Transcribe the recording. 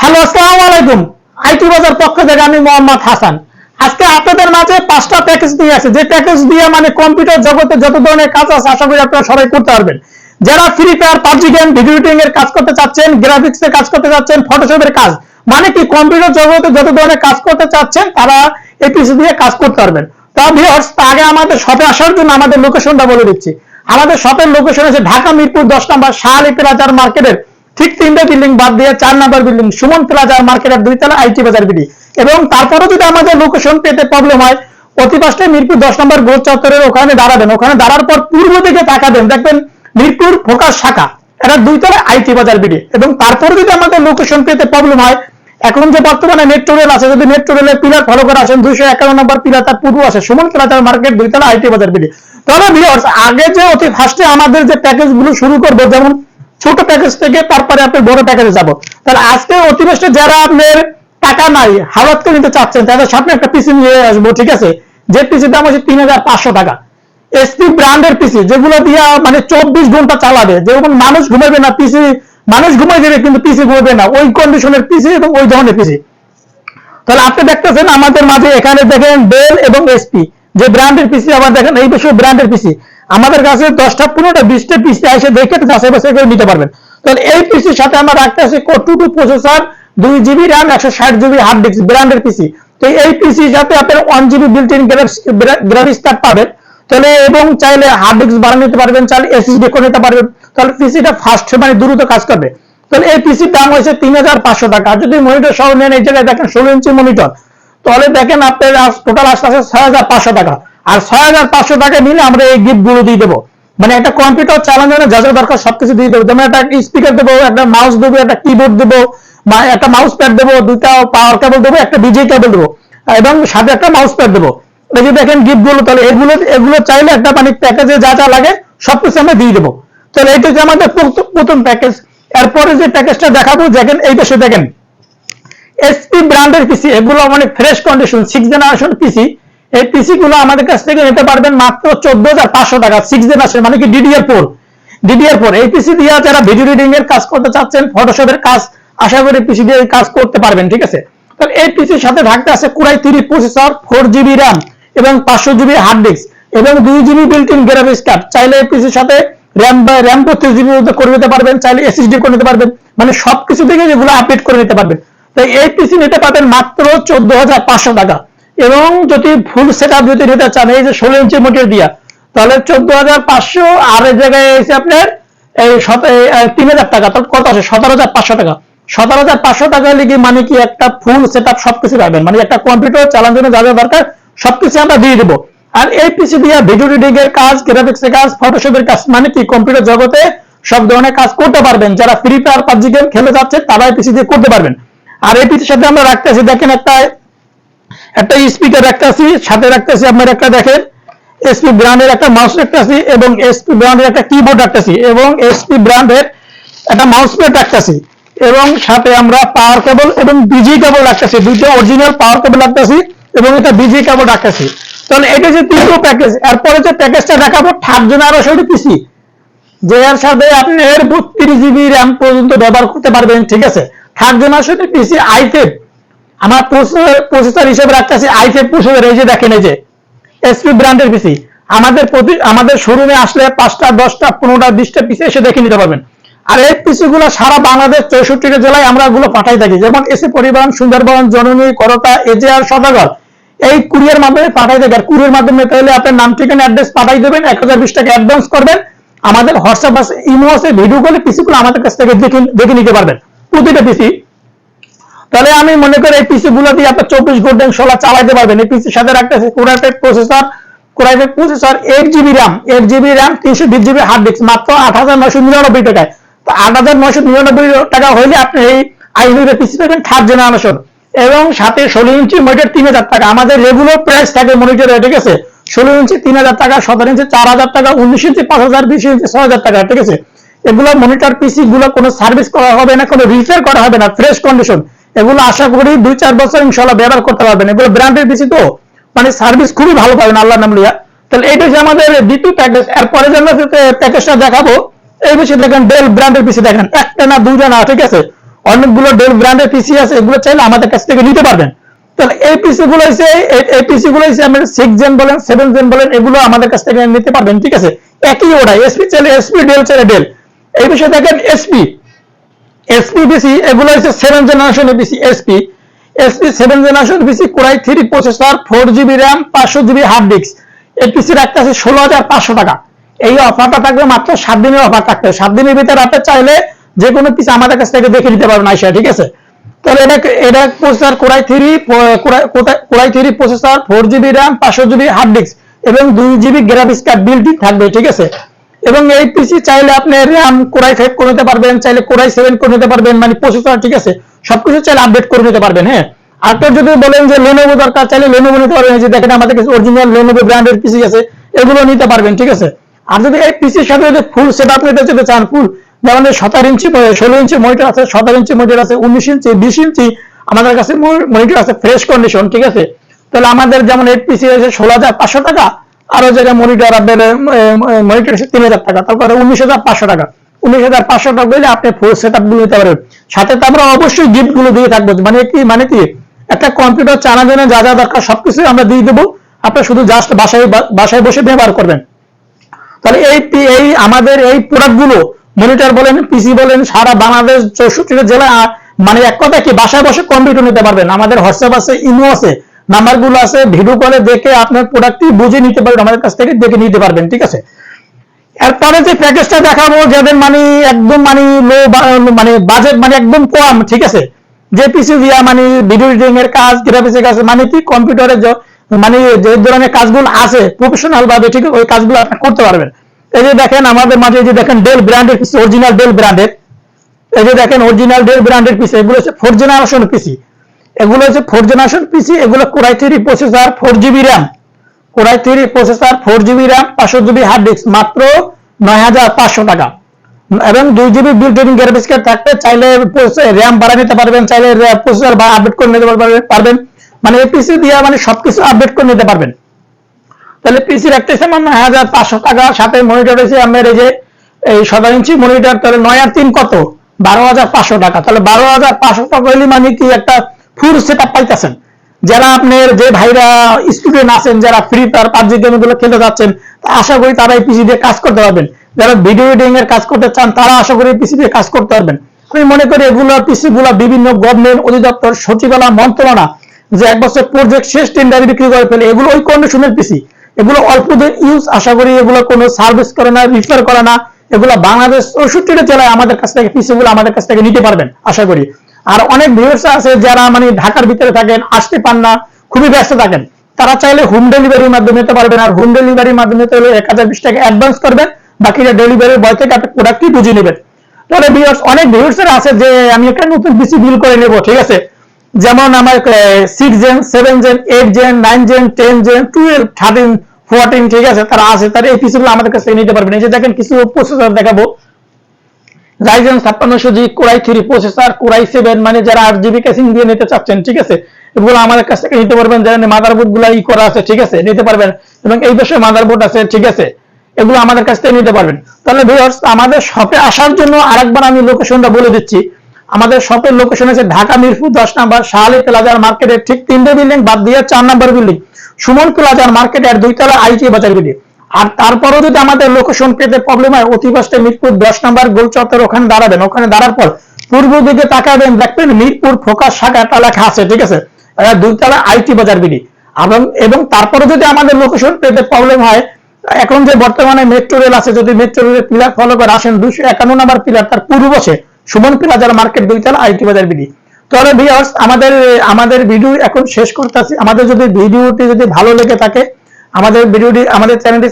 Hello, আসসালামু আলাইকুম। IT বাজার পক্ষ থেকে আমি মোহাম্মদ হাসান। আজকে আপনাদের মাঝে পাঁচটা প্যাকেজ দিয়ে আছে যে প্যাকেজ দিয়ে মানে কম্পিউটার জগতে যত ধরনের কাজ আছে, আশা করি আপনারা সবাই করতে পারবেন। যারা free fire PUBG game video editing এর কাজ করতে চাচ্ছেন গ্রাফিক্স এর কাজ করতে চাচ্ছেন ফটোশপের কাজ মানে কি কম্পিউটার জগতে যত ধরনের কাজ করতে চাচ্ছেন, তারা এই পিসি দিয়ে কাজ করতে পারবেন। তা আগে আমাদের শপে আসার জন্য আমাদের লোকেশনটা বলে দিচ্ছি। আমাদের শপের লোকেশন আছে ঢাকা মিরপুর দশ নম্বর শাহালি প্লাজার মার্কেটের ঠিক তিনটে বিল্ডিং বাদ দিয়ে চার নাম্বার বিল্ডিং সুমন প্লাজা মার্কেটের দুইতলা আইটি বাজার বিডি। এবং তারপরে যদি আমাদের লোকেশন পেতে প্রবলেম হয় অতি পাশে মিরপুর দশ নম্বর গোল চত্বরের ওখানে দাঁড়াবেন। ওখানে দাঁড়ার পর পূর্ব দিকে তাকাবেন, দেখবেন মিরপুর ফোকাস শাখা। এটা দুইতলা আইটি বাজার বিডি। এবং তারপরে যদি আমাদের লোকেশন পেতে প্রবলেম হয়, এখন যে বর্তমানে মেট্রো রেল আছে, যদি মেট্রো রেলের পিলার ফলো করে আসেন, দুইশো একান্ন নম্বর পিলার তার পূর্ব আছে, সুমন প্লাজার মার্কেট দুইতলা আইটি বাজার বিডি। তবে ভিউয়ার্স আগে যে অতি ফার্স্টে আমাদের যে প্যাকেজগুলো শুরু করব, যেমন ছোট প্যাকেজ থেকে তারপরে আপনি বড় প্যাকেজে যাব। তাহলে আজকে অতিবেষ্টে যারা আপনার টাকা নাই হাওয়াত করে নিতে চাচ্ছেন, তাদের সামনে একটা পিসি নিয়ে আসব, ঠিক আছে? যে পিসির দাম হচ্ছে তিন হাজার পাঁচশো টাকা। এসপি ব্র্যান্ডের পিসি যেগুলো দিয়া মানে চব্বিশ ঘণ্টা চালাবে। যেরকম মানুষ ঘুমাবে না পিসি মানুষ ঘুমাই দেবে, কিন্তু পিসি ঘুমাবে না। ওই কন্ডিশনের পিসি এবং ওই ধরনের পিসি তাহলে আপনি দেখতেছেন আমাদের মাঝে এখানে দেখেন ডেল এবং এসপি যে ব্র্যান্ডের পিসি আবার দেখেন এই বিষয়ে ব্র্যান্ডের পিসি আমাদের কাছে দশটা, পনেরোটা, বিশটা পিসি এসে দেখে যাচাই বাছাই করে নিতে পারবেন। তাহলে এই পিসির সাথে আমরা রাখতে আছি টু টু প্রসেসর দুই জিবি র্যাম একশো ষাট জিবি হার্ড ডিস্ক ব্র্যান্ডের পিসি তো এই পিসির সাথে আপনি one GB built in graphics card পাবেন, তাহলে এবং চাইলে হার্ড ডিস্ক বাড়ানো নিতে পারবেন, চাইলে এসএসডি করে নিতে পারবেন, তাহলে পিসিটা ফাস্ট মানে দ্রুত কাজ করবে। তাহলে এই পিসির দাম হয়েছে তিন হাজার পাঁচশো টাকা। যদি মনিটর সহ নেন, এই জায়গায় দেখেন ষোলো ইঞ্চি মনিটর তাহলে দেখেন আপনার টোটাল আসতে আছে ছয় হাজার পাঁচশো টাকা। আর ছয় হাজার পাঁচশো টাকা নিলে আমরা এই গিফটগুলো দিয়ে দেবো। মানে একটা কম্পিউটার জন্য যা যা দরকার সবকিছু দিয়ে দেবো। যেমন একটা স্পিকার দেবো, একটা মাউস দেবো, একটা কিবোর্ড দেবো, বা একটা মাউস প্যাড দেবো, দুইটা পাওয়ার কেবল দেবো, একটা ডিজে কেবল দেবো, এবং সাথে একটা মাউস প্যাড দেবো। এই যে দেখেন গিফটগুলো তাহলে এগুলো এগুলো চাইলে একটা মানে প্যাকেজে যা যা লাগে সবকিছু আমরা দিয়ে দেবো। তাহলে এইটা হচ্ছে আমাদের প্রথম- প্যাকেজ এরপরে যে প্যাকেজটা দেখাবো, দেখেন এই পাশে দেখেন এসপি ব্র্যান্ডের পিসি এগুলো মানে fresh condition six generation PC এই পিসি গুলো আমাদের কাছ থেকে নিতে পারবেন মাত্র চোদ্দ হাজার পাঁচশো টাকা সিক্স জেনারেশন মানে কি ডিডিআর ফোর ডিডিআর ফোর এই পিসি দিয়ে যারা ভিডিও রিডিং এর কাজ করতে চাচ্ছেন ফটোশপের কাজ, আশা করি পিসি দিয়ে কাজ করতে পারবেন, ঠিক আছে? তাহলে এই পিসির সাথে থাকতে আছে core i three processor four GB RAM এবং পাঁচশো জিবি হার্ড ডিস্ক এবং দুই GB built in graphics card চাইলে এই পিসির সাথে র্যাম বা র্যাম বত্রিশ জিবি করে নিতে পারবেন, চাইলে এসএসডি করে নিতে পারবেন মানে সবকিছু থেকে যেগুলো আপডেট করে নিতে পারবেন। তাই এই পিসি নিতে পারবেন মাত্র চোদ্দ হাজার পাঁচশো টাকা। এবং যদি ফুল সেট আপ যদি নিতে চান, এই যে ষোলো ইঞ্চি মোটর দিয়া, তাহলে চোদ্দ হাজার পাঁচশো, আর এই জায়গায় এসে আপনার এই তিন হাজার টাকা, তাহলে কত আছে? সতেরো হাজার পাঁচশো টাকা। সতেরো হাজার পাঁচশো টাকা লিখে মানে কি একটা ফুল সেট আপ সবকিছু পাবেন। মানে একটা কম্পিউটার চালানোর জন্য যা যা দরকার, সবকিছু আমরা দিয়ে দেবো। আর এই পিসি দিয়ে ভিডিও এডিটিং এর কাজ গ্রাফিক্স এর কাজ ফটোশপের কাজ মানে কি কম্পিউটার জগতে সব ধরনের কাজ করতে পারবেন। যারা ফ্রি ফায়ার পাবজি গেম খেলে যাচ্ছে তারা এই পিসি দিয়ে করতে পারবেন। আর এই পিসির সাথে আমরা রাখতেছি, দেখেন একটা একটা স্পিকার রাখতেছি, সাথে রাখতেছি আপনার একটা দেখেন এসপি ব্র্যান্ডের একটা মাউস রাখতেছি এবং এসপি ব্র্যান্ডের একটা কিবোর্ড রাখতেছি এবং এসপি ব্র্যান্ডের একটা মাউস প্যাড রাখতেছি এবং সাথে আমরা পাওয়ার কেবল এবং বিজি কেবল রাখতেছি, দুইটা অরিজিনাল পাওয়ার কেবল রাখতেছি এবং একটা বিজি কেবল রাখতেছি। তাহলে এটা যে তিনটো প্যাকেজ এরপরে যে প্যাকেজটা দেখাবো থার্ড জেনারেশন পিসি যে এর সাথে আপনি এর বত্রিশ জিবি র্যাম পর্যন্ত ব্যবহার করতে পারবেন, ঠিক আছে? থার্ড জেনারেশনের পিসি আইফেব আমার প্রসেসর হিসেবে রাখতেছি আইফেব প্রসেসর এই যে দেখেন, এই যে এসপি ব্র্যান্ডের পিসি আমাদের প্রতি, আমাদের শোরুমে আসলে পাঁচটা, দশটা, পনেরোটা, বিশটা পিসি এসে দেখে নিতে পারবেন। আর এই পিসিগুলো সারা বাংলাদেশ চৌষট্টিটা জেলায় আমরা গুলো পাঠাই থাকি। যেমন এসে পরিবহন, সুন্দরবন, জননী, করতা, এজেআর, সদাগর। এই কুরিয়ার মাধ্যমে পাঠাই থাকি। আর কুরিয়ার মাধ্যমে তাহলে আপনার নাম, ঠিকানা অ্যাড্রেস পাঠাই দেবেন, এক হাজার বিশ টাকা অ্যাডভান্স করবেন। আমাদের হোয়াটসঅ্যাপ আছে, ইমো আছে ভিডিও কলে পিসি গুলো আমাদের কাছ থেকে দেখে নিতে পারবেন। প্রতিটা পিসি তাহলে আমি মনে করি এই পিসি গুলো দিয়ে আপনার চব্বিশ ঘণ্টা ষোলো চালাইতে পারবেন। এই পিসির সাথে রাখতেছে কোরাইটেড processor কোরাইটেড processor eight GB RAM eight GB RAM তিনশো বিশ জিবি হার্ড ডিস্ক মাত্র আট হাজার নয়শো নিরানব্বই টাকায়। তো আট হাজার নয়শো নিরানব্বই টাকা হইলে আপনি এই আইনুরের পিসি পাবেন থার্ড জেনারেশন এবং সাথে ষোলো ইঞ্চি মনিটর তিন হাজার টাকা। আমাদের রেগুলার প্রাইস থাকে মনিটরে ঠিক আছে? ষোলো ইঞ্চি তিন হাজার টাকা, সতেরো ইঞ্চি চার হাজার টাকা, উনিশ ইঞ্চি পাঁচ হাজার, বিশ ইঞ্চি ছয় হাজার টাকা, ঠিক আছে? এগুলো মনিটর পিসি গুলো কোনো সার্ভিস করা হবে না, কোনো রিপেয়ার করা হবে না ফ্রেশ কন্ডিশন এগুলো আশা করি দুই, চার বছর ইনশাল্লাহ ব্যবহার করতে পারবেন। এগুলো ব্র্যান্ডের পিসি তো মানে সার্ভিস খুবই ভালো পাবেন আল্লাহ নাম লিয়া তাহলে এইটা যে আমাদের দ্বিতীয় প্যাকেজ এরপরে যে প্যাকেজটা দেখাবো, এই বেশি দেখেন ডেল ব্র্যান্ডের পিসি দেখেন। একটা না দুইটা না, ঠিক আছে? অনেকগুলো ডেল ব্র্যান্ডের পিসি আছে, এগুলো চাইলে আমাদের কাছ থেকে নিতে পারবেন। তাহলে এই পিসি গুলো হচ্ছে এই পিসি গুলো হচ্ছে আমাদের সিক্স জেন বলেন সেভেন জেন বলেন, এগুলো আমাদের কাছ থেকে নিতে পারবেন, ঠিক আছে? একই ওটা এসপি চাইলে এসপি ডেল চাইলে ডেল এই বিষয়ে দেখেন এসপি এসপি পিসি এগুলো হচ্ছে সেভেন জেনারেশনের PC SP SP seven generation PC core i three processor four GB RAM পাঁচশো জিবি হার্ড ডিস্ক পিসি রাখতে আছে ষোলো হাজার পাঁচশো টাকা। এই অফারটা থাকবে মাত্র সাত দিনের অফার থাকবে। সাত দিনের ভিতরে আপনি চাইলে যে কোনো পিসি আমাদের কাছ থেকে দেখে নিতে পারবেন আইসা, ঠিক আছে? তাহলে এটা এটা processor core i three core i three processor four GB RAM পাঁচশো জিবি হার্ড ডিস্ক এবং দুই জিবি গ্রাফিক্স কার্ড বিল্ট থাকবে, ঠিক আছে? এবং এই পিসি চাইলে আপনি র্যাম কোরাই ফাইভ করে নিতে পারবেন, চাইলে কোরাই সেভেন করে নিতে পারবেন মানে প্রসেসর ঠিক আছে? সবকিছু চাইলে আপডেট করে নিতে পারবেন হ্যাঁ? তো যদি বলেন যে লেনোভো দরকার, চাইলে লেনোভো নিতে পারবেন যে দেখেন আমাদের কাছে অরিজিনাল লেনোভো ব্র্যান্ডের পিসি আছে, এগুলো নিতে পারবেন, ঠিক আছে? আর যদি এই পিসির সাথে যদি ফুল সেট আপ নিতে যদি চান ফুল যেমন সতেরো ইঞ্চি ষোলো ইঞ্চি মনিটর আছে সতেরো ইঞ্চি মনিটর আছে, উনিশ ইঞ্চি, বিশ ইঞ্চি, আমাদের কাছে মনিটর আছে ফ্রেশ কন্ডিশন ঠিক আছে? তাহলে আমাদের যেমন এইট পিসি আছে ষোলো হাজার পাঁচশো টাকা আরও জায়গায় মনিটর আপনার মনিটর তিন হাজার টাকা, তারপরে উনিশ হাজার পাঁচশো টাকা। উনিশ হাজার পাঁচশো টাকা দিলে আপনি ফুল সেট আপগুলো নিতে পারবেন। সাথে তো আমরা অবশ্যই গিফটগুলো দিয়ে থাকব। মানে কি মানে কি, একটা কম্পিউটার চালানোর জন্য যা যা দরকার সবকিছু আমরা দিয়ে দেবো। আপনি শুধু জাস্ট বাসায় বাসায় বসে ব্যবহার করবেন। তাহলে এই এই আমাদের এই প্রোডাক্টগুলো মনিটর বলেন পিসি বলেন, সারা বাংলাদেশ, চৌষট্টিটা জেলা মানে এক কথা কি, বাসায় বসে কম্পিউটার নিতে পারবেন। আমাদের হোয়াটসঅ্যাপ আছে ইমো আছে। নাম্বারগুলো আছে ভিডিও কলে দেখে আপনার প্রোডাক্টটি বুঝে নিতে পারবেন, আমাদের কাছ থেকে দেখে নিতে পারবেন, ঠিক আছে? এরপরে যে প্যাকেজটা দেখাবো, যাদের মানে একদম মানে লো মানে বাজেট মানে একদম কম, ঠিক আছে? যে পিসি দিয়া মানে ভিডিও এডিটিং এর কাজ গ্রাফিক্সের কাজ মানে কি? কম্পিউটারের মানে যে ধরনের কাজগুলো আছে প্রফেশনাল ভাবে, ঠিক ওই কাজগুলো আপনি করতে পারবেন। এই যে দেখেন, আমাদের মাঝে যে দেখেন ডেল ব্র্যান্ডের পিসি অরিজিনাল ডেল ব্র্যান্ডের এই যে দেখেন অরিজিনাল ডেল ব্র্যান্ডের পিসি এগুলো হচ্ছে ফোর জেনারেশন পিসি এগুলো হচ্ছে ফোর জেনারেশন পিসি এগুলো core i three processor four GB RAM core i three processor four GB RAM পাঁচশো জিবি হার্ড ডিস্ক মাত্র নয় হাজার পাঁচশো টাকা। এবং দুই জিবি বিল ট্রেনিং গ্রাফিক্স কার্ড থাকতে চাইলে র্যাম বাড়া নিতে পারবেন, চাইলে প্রসেসর বা আপডেট করে নিতে পারবেন। মানে এই পিসি দিয়ে মানে সবকিছু আপডেট করে নিতে পারবেন। তাহলে পিসি রাখতেছে আমার নয় হাজার পাঁচশো টাকা। সাথে মনিটর হয়েছে আমার এই যে, এই সতেরো ইঞ্চি মনিটর তাহলে নয় আর তিন কত? বারো হাজার পাঁচশো টাকা। তাহলে বারো হাজার পাঁচশো টাকা হইলে মানে কি একটা ফুল সেট আপ পাইতেছেন। যারা আপনার যে ভাইরা স্টুডেন্ট আছেন, যারা ফ্রি ফায়ার পাবজি গেমগুলো খেলতে যাচ্ছেন, আশা করি তারা এই পিসি দিয়ে কাজ করতে পারবেন। যারা ভিডিও এডিটিং এর কাজ করতে চান, তারা আশা করি পিসি দিয়ে কাজ করতে পারবেন। আমি মনে করি এগুলো পিসি গুলো বিভিন্ন গভর্নমেন্ট অধিদপ্তর, সচিবালয়, মন্ত্রণালয়, যে এক বছর প্রজেক্ট শেষ টেন্ডারে বিক্রি করে ফেলে, এগুলো ওই কন্ডিশনের পিসি এগুলো অল্প দিন ইউজ আশা করি এগুলো কোনো সার্ভিস করে না রিপেয়ার করে না। এগুলো বাংলাদেশ চৌষট্টিটা জেলায় আমাদের কাছ থেকে পিসি গুলো আমাদের কাছ থেকে নিতে পারবেন, আশা করি। আর অনেক ভিউয়ার্স আছে যারা মানে ঢাকার ভিতরে থাকেন, আসতে পান না, খুবই ব্যস্ত থাকেন। তারা চাইলে হোম ডেলিভারির মাধ্যমে নিতে পারবেন আর হোম ডেলিভারির মাধ্যমে হলে এক হাজার বিশ টাকা অ্যাডভান্স করবেন, বাকিটা ডেলিভারি বয় থেকে আপনি প্রোডাক্টটি বুঝে নেবেন। তাহলে ভিউয়ার্স অনেক ভিউয়ার্স আছে যে আমি একটা নতুন পিসি বিল করে নেব, ঠিক আছে? যেমন আমার six gen seven gen eight gen nine gen ten gen twelve thirteen fourteen ঠিক আছে? তারা আছে, তারা এই পিসিগুলো আমাদের কাছ নিতে পারবেন। এই যে দেখেন কিছু প্রসেসর দেখাবো। Ryzen ছাপ্পান্নশো G, core i three processor, core i seven মানে যারা আট জিবি ক্যাসিং দিয়ে নিতে চাচ্ছেন, ঠিক আছে? এগুলো আমাদের কাছ থেকে নিতে পারবেন, যারা মাদারবোর্ডগুলো ই করা আছে, ঠিক আছে? নিতে পারবেন। এবং এই বিষয়ে মাদারবোর্ড আছে, ঠিক আছে? এগুলো আমাদের কাছ থেকে নিতে পারবেন। তাহলে ভিউয়ার্স আমাদের শপে আসার জন্য আরেকবার আমি লোকেশনটা বলে দিচ্ছি। আমাদের শপের লোকেশন আছে ঢাকা, মিরপুর, দশ নাম্বার, শাহালি প্লাজার মার্কেটের ঠিক তিনটে বিল্ডিং বাদ দিয়ে চার নাম্বার বিল্ডিং সুমন প্লাজার মার্কেটের দুইতলা আইটি বাজার বিল্ডিং আর তারপরও যদি আমাদের লোকেশন পেতে প্রবলেম হয় অতি মিরপুর দশ নাম্বার গোল চত্বর ওখানে দাঁড়াবেন। ওখানে দাঁড়ার পর পূর্ব দিকে তাকাবেন, দেখবেন মিরপুর ফোকাস শাখাটা লেখা আছে, ঠিক আছে? দুইতলা আইটি বাজার বিডি। এবং এবং তারপরে যদি আমাদের লোকেশন পেতে প্রবলেম হয়, এখন যে বর্তমানে মেট্রো রেল আছে, যদি মেট্রো রেলের পিলার ফলো করে আসেন, দুইশো একান্ন নাম্বার পিলার তার পূর্ব বসে সুমন প্লাজার মার্কেট দুইতলা আইটি বাজার বিডি। তাহলে ভিউয়ার্স আমাদের আমাদের ভিডিও এখন শেষ করতেছি। আমাদের যদি ভিডিওটি যদি ভালো লেগে থাকে, আমাদের ভিডিওটি আমাদের চ্যানেলটি